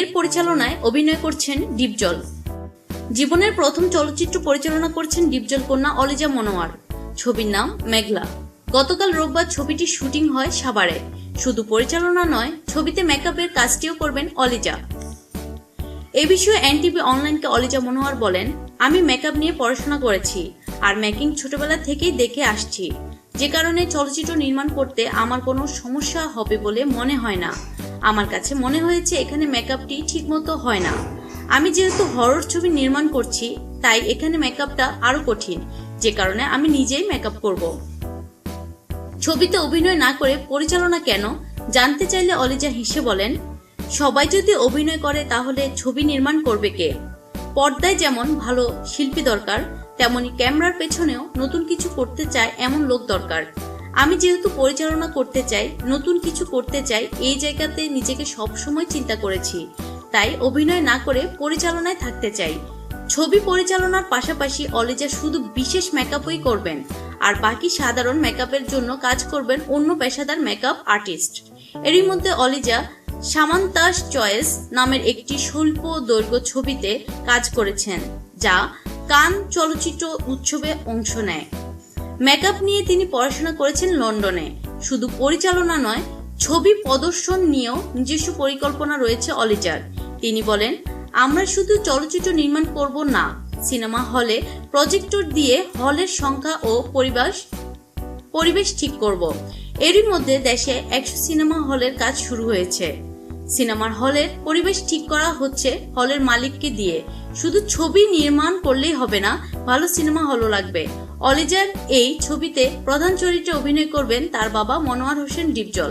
মেয়ের পরিচালনায় অভিনয় করছেন ডিপজল। জীবনের প্রথম চলচ্চিত্র পরিচালনা করছেন ডিপজল কন্যা অলিজা মনোয়ার। ছবির নাম মেঘলা। গতকাল রোববার ছবিটির শুটিং হয় সাভারে। শুধু পরিচালনা নয়, ছবিতে মেকআপের কাজটিও করবেন অলিজা। এ বিষয়ে এনটিভি অনলাইনকে অলিজা মনোয়ার বলেন, আমি মেকআপ নিয়ে পড়াশোনা করেছি আর মেকিং ছোটবেলা থেকেই দেখে আসছি। যে কারণে চলচ্চিত্র নির্মাণ করতে আমার কোনো সমস্যা হবে বলে মনে হয় না। আমার কাছে মনে হয়েছে এখানে মেকআপটি ঠিকমতো হয় না। আমি যেহেতু হরর ছবি নির্মাণ করছি, তাই এখানে মেকআপটা আরও কঠিন, যে কারণে আমি নিজেই মেকআপ করব। ছবিতে অভিনয় না করে পরিচালনা কেন? জানতে চাইলে অলিজা হেসে বলেন, সবাই যদি অভিনয় করে তাহলে ছবি নির্মাণ করবে কে? পর্দায় যেমন ভালো শিল্পী দরকার, তেমনি ক্যামেরার পেছনেও নতুন কিছু করতে চায় এমন লোক দরকার। আমি যেহেতু পরিচালনা করতে চাই, নতুন কিছু করতে চাই, এই জায়গাতে নিজেকে সবসময় চিন্তা করেছি। তাই অভিনয় না করে পরিচালনায় থাকতে চাই। ছবি পরিচালনার পাশাপাশি অলিজা শুধু বিশেষ মেকআপই করবেন, আর বাকি সাধারণ মেকআপের জন্য কাজ করবেন অন্য পেশাদার মেকআপ আর্টিস্ট। এরই মধ্যে অলিজা সামান্তাস চয়েস নামের একটি স্বল্প দৈর্ঘ্য ছবিতে কাজ করেছেন, যা কান চলচ্চিত্র উৎসবে অংশ নেয়। মেকআপ নিয়ে তিনি পড়াশোনা করেছেন লন্ডনে। শুধু পরিচালনা নয়, ছবি প্রদর্শন নিয়েও নিজস্ব পরিকল্পনা রয়েছে অলিজার। তিনি বলেন, আমরা শুধু চলচ্চিত্র নির্মাণ করব না, সিনেমা হলে প্রজেক্টর দিয়ে হলের সংখ্যা ও পরিবেশ পরিবেশ ঠিক করব। এরই মধ্যে দেশে একশো সিনেমা হলের কাজ শুরু হয়েছে। সিনেমার হলের পরিবেশ ঠিক করা হচ্ছে হলের মালিককে দিয়ে। শুধু ছবি নির্মাণ করলেই হবে না ভালো সিনেমা হলো লাগবে। অলিজার এই ছবিতে প্রধান চরিত্রে অভিনয় করবেন তার বাবা মনোয়ার হোসেন ডিপজল।